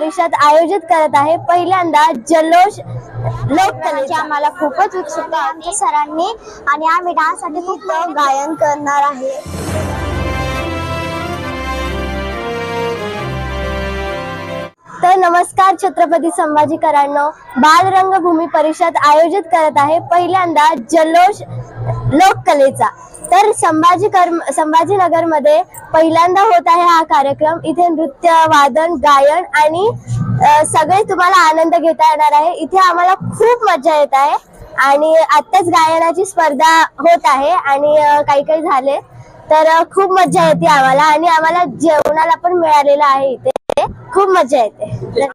परिषद आयोजित करत आहे. पहिल्यांदा जल्लोष लोककलेची. आम्हाला खूपच उत्सुकता होती सरांनी आणि आम्ही डान्ससाठी खूप गायन करणार आहे. तर नमस्कार छत्रपती संभाजीकरांनो. बाल रंगभूमी परिषद आयोजित करत आहे. पहिल्यांदा जल्लोष लोककलेचा. तर संभाजी कर्म संभाजीनगरमध्ये पहिल्यांदा होत आहे हा कार्यक्रम. इथे नृत्य वादन गायन आणि सगळे तुम्हाला आनंद घेता येणार आहे. इथे आम्हाला खूप मजा येत आहे. आणि आत्ताच गायनाची स्पर्धा होत आहे आणि काही काही झाले. तर खूप मजा येते आम्हाला आणि आम्हाला जेवणाला पण मिळालेलं आहे इथे. खूप मजा येते.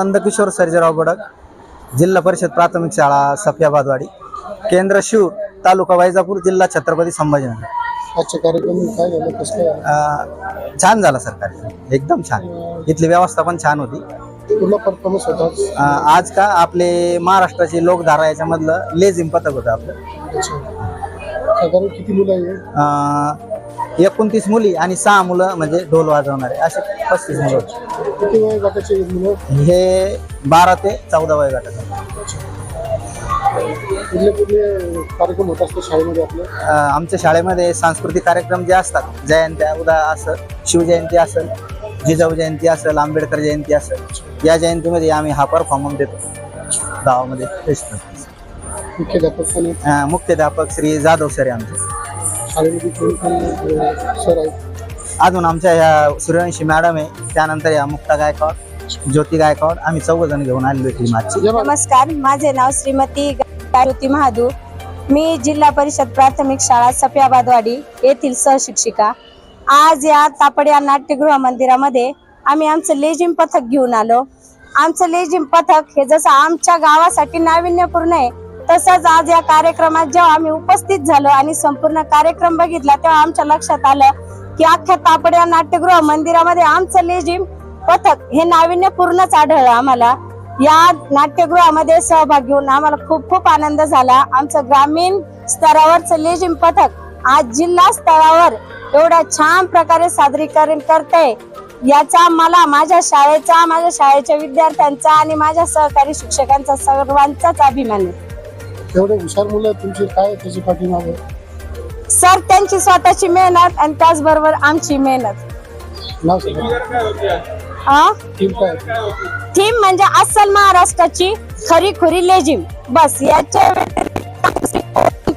नंदकिशोर सर्जेराव बडक जिल्हा परिषद प्राथमिक शाळा सफियाबादवाडी केंद्र शिव तालुका वैजापूर जिल्हा छत्रपती संभाजीनगर. आजच्या कार्यक्रम काय झालं? कसं काय? झालं? अं, छान झाला सर कार्यक्रम. एकदम छान. इथली व्यवस्था पण छान होती. पूर्ण परफॉर्मन्स होता? अं, आज का आपले महाराष्ट्राची लोकधारा याच्यामधलं लेझिम पथक होतं आपलं. अच्छा. साधारण किती मुलं आहे अं, एकोणतीस मुली आणि सहा मुलं म्हणजे ढोल वाजवणारे असे पस्तीस मुलं होते. किती वय गटाचे मुलं? हे बारा ते चौदा वय गटाचं. कुठले कुठले कार्यक्रम होत असतो शाळेमध्ये आपल्या अं, आमच्या शाळेमध्ये सांस्कृतिक कार्यक्रम जे असतात जयंत्या उदा असं शिवजयंती असेल जिजाऊ जयंती असेल आंबेडकर जयंती असेल या जयंतीमध्ये आम्ही हा परफॉर्मन्स देतो. गावामध्ये. मुख्याध्यापक अं, मुख्याध्यापक श्री जाधव सर आहे आमचे. सर आहेत अजून आमच्या ह्या सूर्यवंशी मॅडम आहे. त्यानंतर या मुक्ता गायकवाड ज्योती गायकवाड आम्ही चौघ जण घेऊन आलेलो आहे नमस्कार माझे नाव श्रीमती गायत्री महादू. मी जिल्हा परिषद प्राथमिक शाळा सफियाबादवाडी येथील सहशिक्षिका. आज या तापड या नाट्यगृह मंदिरामध्ये आम्ही आमचं लेझिम पथक घेऊन आलो. आमचं लेझिम पथक हे जसं आमच्या गावासाठी नाविन्यपूर्ण आहे तसंच आज या कार्यक्रमात जेव्हा आम्ही उपस्थित झालो आणि संपूर्ण कार्यक्रम बघितला तेव्हा आमच्या लक्षात आलं की अख्ख्या तापड या नाट्यगृह मंदिरामध्ये आमचं लेझिम पथक हे नाविन्यपूर्णच आढळलं आम्हाला. या नाट्यगृहामध्ये सहभाग घेऊन आम्हाला खूप खूप आनंद झाला. आमचं ग्रामीण स्तरावरचं लेझिम पथक आज जिल्हा स्तरावर एवढ्या छान प्रकारे सादरीकरण करते याचा मला माझ्या शाळेचा माझ्या शाळेच्या विद्यार्थ्यांचा आणि माझ्या सहकारी शिक्षकांचा सर्वांचाच अभिमान आहे. एवढे हुशार मुलं तुमची काय त्याची पाठीमागे? सर त्यांची स्वतःची मेहनत आणि त्याचबरोबर आमची मेहनत. नाव सांगा. हा टीम काय? थीम म्हणजे अस्सल महाराष्ट्राची खरी खुरी लेझिम. बस याच्या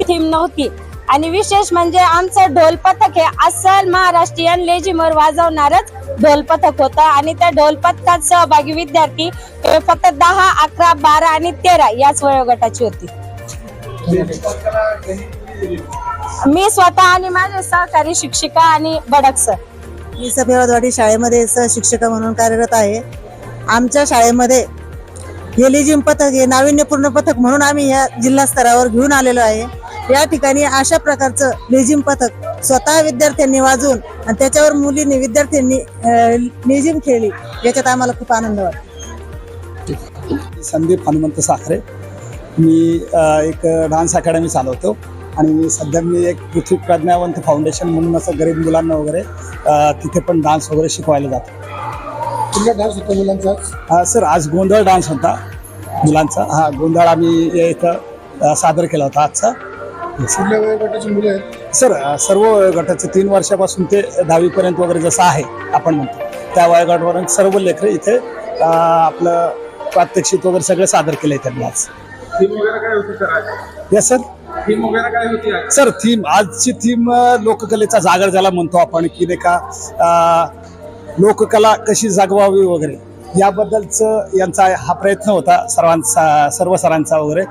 थीम नव्हती. आणि विशेष म्हणजे आमचं ढोल पथक हे अस्सल महाराष्ट्रीयन लेझिमवर वाजवणारच ढोल पथक होतं. आणि त्या ढोल पथकात सहभागी विद्यार्थी हे फक्त दहा अकरा बारा आणि तेरा याच वयोगटाची होती. मी स्वतः आणि माझे सहकारी शिक्षिका आणि बडक सर. मी सफेवादवाडी शाळेमध्ये सहशिक्षिका म्हणून कार्यरत आहे. आमच्या शाळेमध्ये हे लेझिम पथक हे नाविन्यपूर्ण पथक म्हणून आम्ही या जिल्हा स्तरावर घेऊन आलेलो आहे. या ठिकाणी अशा प्रकारचं लेझिम पथक स्वतः विद्यार्थ्यांनी वाजवून आणि त्याच्यावर मुलींनी विद्यार्थ्यांनी लेझिम खेळली याच्यात आम्हाला खूप आनंद वाटतो. संदीप हनुमंत साखरे. मी एक डान्स अकॅडमी चालवतो आणि सध्या मी एक पृथ्वी प्रज्ञावंत फाउंडेशन म्हणून असं गरीब मुलांना वगैरे तिथे पण डान्स वगैरे शिकवायला जातो. कुठला डान्स होता मुलांचा सर आज गोंधळ डान्स होता मुलांचा. हा गोंधळ आम्ही इथं सादर केला होता आजचा. कुठल्या वय गटाची मुलं आहेत? सर सर्व वयोगटाचे तीन वर्षापासून ते दहावीपर्यंत वगैरे जसं आहे आपण म्हणतो. त्या वयोगटापर्यंत सर्व लेकरं इथे आपलं प्रात्यक्षिक वगैरे सगळं सादर केलं आहे त्यांनी आज. थीम वगैरे काय होती सर आज? येस सर थीम वगैरे काय होती आज? सर थीम आजची थीम लोककलेचा जागर ज्याला म्हणतो आपण की नाही का अं, लोककला कशी जागवावी वगैरे याबद्दलच यांचा हा प्रयत्न होता सर्वांचा सर्व सरांचा वगैरे.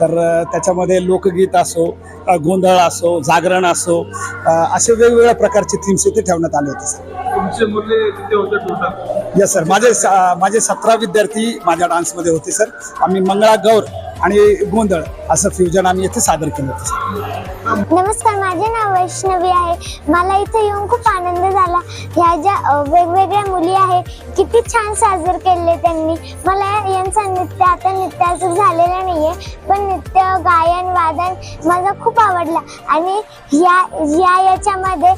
तर अं, त्याच्यामध्ये लोकगीत असो अं, गोंधळ असो जागरण असो अं, असे वेगवेगळ्या प्रकारचे थीम्स इथे ठेवण्यात आले होते सर तुमचे मूल्य किती होते टोटल येस सर माझे स- माझे सतरा विद्यार्थी माझ्या डान्समध्ये होते सर आम्ही मंगळा गौर आणि गोंधळ. असं फ्युजन आम्ही इथे सादर केलं होतं. नमस्कार माझे नाव वैष्णवी आहे. मला इथे येऊन खूप आनंद झाला. ह्या ज्या वेगवेगळ्या मुली आहे किती छान साजर केले त्यांनी. मला यांचा नृत्य आता नृत्याचं झालेलं नाहीये पण नृत्य गायन वादन माझा खूप आवडला. आणि या या याच्यामध्ये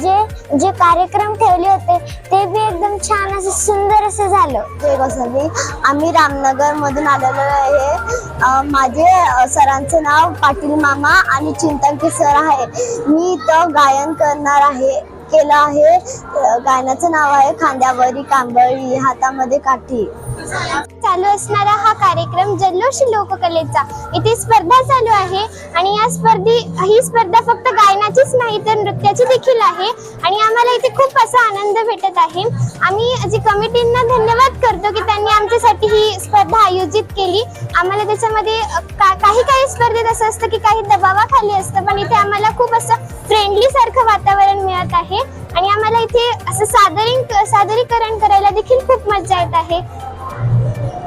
जे जे कार्यक्रम ठेवले होते ते बी एकदम छान असं सुंदर असं झालं. जय गोसावी आम्ही रामनगर मधून आलेलो आहे. माझे सरांचं नाव पाटील मामा आणि चिंतनके सर आहे. मी इथं गायन करणार आहे केलं आहे. गायनाचं नाव आहे खांद्यावरी कांबळी हातामध्ये काठी. चालू असणारा हा कार्यक्रम जल्लोष लोककलेचा. इथे स्पर्धा चालू आहे आणि या स्पर्धी ही स्पर्धा फक्त गायनाचीच नाही तर नृत्याची देखील आहे. आणि आम्हाला इथे खूप असा आनंद भेटत आहे. आम्ही जी कमिटींना धन्यवाद करतो की त्यांनी आमच्यासाठी ही स्पर्धा आयोजित केली. आम्हाला त्याच्यामध्ये का- काही काही स्पर्धेत असं असतं की काही दबावाखाली असतं पण इथे आम्हाला खूप असं फ्रेंडली सारखं वातावरण मिळत आहे. आणि आम्हाला इथे असं सादरी सादरीकरण करायला देखील खूप मजा येत आहे.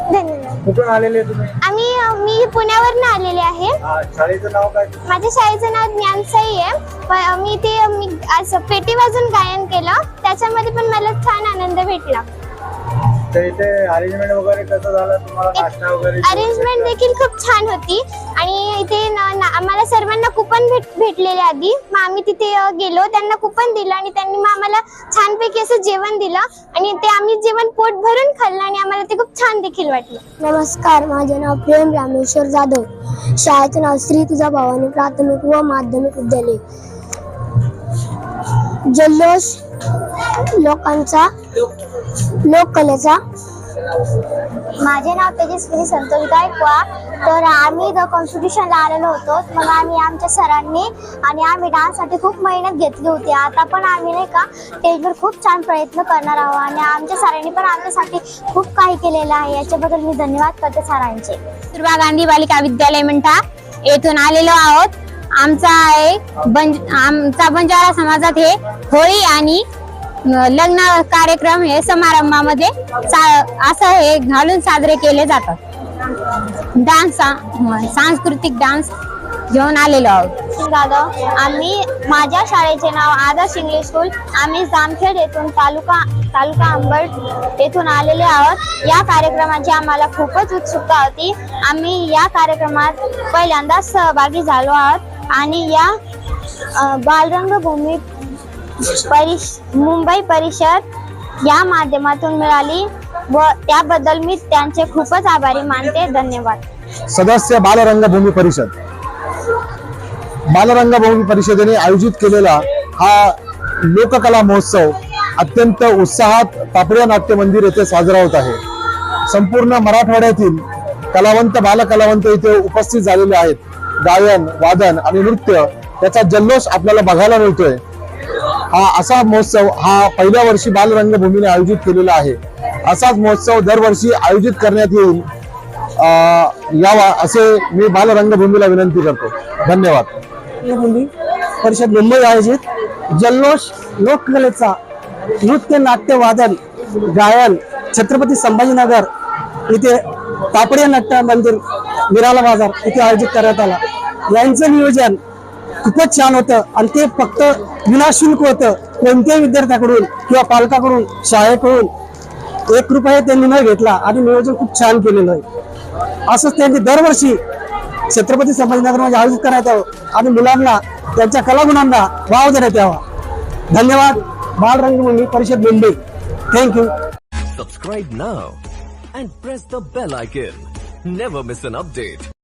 कुठून आलेले तुम्ही? आम्ही मी पुण्यावरून आलेले आहे. हा, शाळेचं नाव काय? माझ्या शाळेचं नाव ज्ञानसाई आहे. प- मी ते मी असं पेटी वाजून गायन केलं. त्याच्यामध्ये पण मला छान आनंद भेटला. तर इथे अरेंजमेंट वगैरे कसं झालं? तुम्हाला नाश्ता वगैरे अरेंजमेंट देखील खूप छान होती. आणि इथे न- न- आम्हाला सर्वांना कुपन भेट भेटलेले आधी. मग आम्ही तिथे अ, गेलो. त्यांना कुपन दिलं आणि त्यांनी मग आम्हाला छानपैकी असं जेवण दिलं. आणि ते आम्ही जेवण पोट भरून खाल्लं आणि आम्हाला ते खूप छान देखील वाटलं. नमस्कार माझे नाव प्रेम रामेश्वर जाधव. शाळेचं नाव श्री तुझा भवानी प्राथमिक व माध्यमिक विद्यालय. जल्लोष लोकांचा लोककलेचा माझे नाव तेजस्विनी संतोष गायकवाड तर आम्ही द कॉम्पिटिशनला आलेलो होतो. मग आम्ही आमच्या सरांनी आणि आम्ही डान्ससाठी खूप मेहनत घेतली होती. आता पण आम्ही नाही का स्टेजवर खूप छान प्रयत्न करणार आहोत आणि आमच्या सरांनी पण आमच्यासाठी खूप काही केलेलं आहे. याच्याबद्दल मी धन्यवाद करते सरांचे. कस्तुरबा गांधी बालिका विद्यालय म्हणता येथून आलेलो आहोत. आमचा एक बंज आमचा बंजारा समाजात हे होळी आणि लग्न कार्यक्रम हे समारंभामध्ये सा- असं हे घालून साजरे केले जातात. डान्स सांस्कृतिक डान्स घेऊन आलेलो आहोत. दादा आम्ही माझ्या शाळेचे नाव आदर्श इंग्लिश स्कूल. आम्ही जामखेड येथून तालुका तालुका अंबड येथून आलेले आहोत. या कार्यक्रमाची आम्हाला खूपच उत्सुकता होती. आम्ही या कार्यक्रमात पहिल्यांदाच सहभागी झालो आहोत. आणि या बालरंगभूमीत बालरंगभूमी परिष मुंबई परिषद या माध्यमातून मिळाली व त्याबद्दल मी त्यांचे खूपच आभारी मानते. धन्यवाद. सदस्य बालरंगभूमी परिषद. बालरंगभूमी परिषदेने आयोजित केलेला हा लोककला महोत्सव अत्यंत उत्साहात तापडिया नाट्य मंदिर येथे साजरा होत आहे. संपूर्ण मराठवाड्यातील कलावंत बालकलावंत इथे उपस्थित झालेले आहेत. गायन वादन आणि नृत्य त्याचा जल्लोष आपल्याला बघायला मिळतोय. हा असा महोत्सव हा पहिल्या वर्षी बालरंगभूमीने आयोजित केलेला आहे. असाच महोत्सव दरवर्षी आयोजित करण्यात येईल यावा असे मी बालरंगभूमीला विनंती करतो. धन्यवाद. परिषद मुंबई आयोजित जल्लोष लोककलेचा नृत्य नाट्य वादन गायन छत्रपती संभाजीनगर इथे तापडिया नाट्य मंदिर मिराला बाजार इथे आयोजित करण्यात आला. यांचं नियोजन खूपच छान होतं. आणि ते फक्त विनाशुल्क होतं. कोणत्याही विद्यार्थ्याकडून किंवा पालकाकडून शाळेकडून एक रुपये त्यांनी न घेतला आणि नियोजन खूप छान केलेलं आहे. असंच त्यांनी दरवर्षी छत्रपती संभाजीनगरमध्ये आयोजित करण्यात यावं आणि मुलांना त्यांच्या कलागुणांना वाव देण्यात यावा. धन्यवाद. Bal Rangbhumi Parishad Mumbai. Thank you subscribe now and press the bell icon never miss an update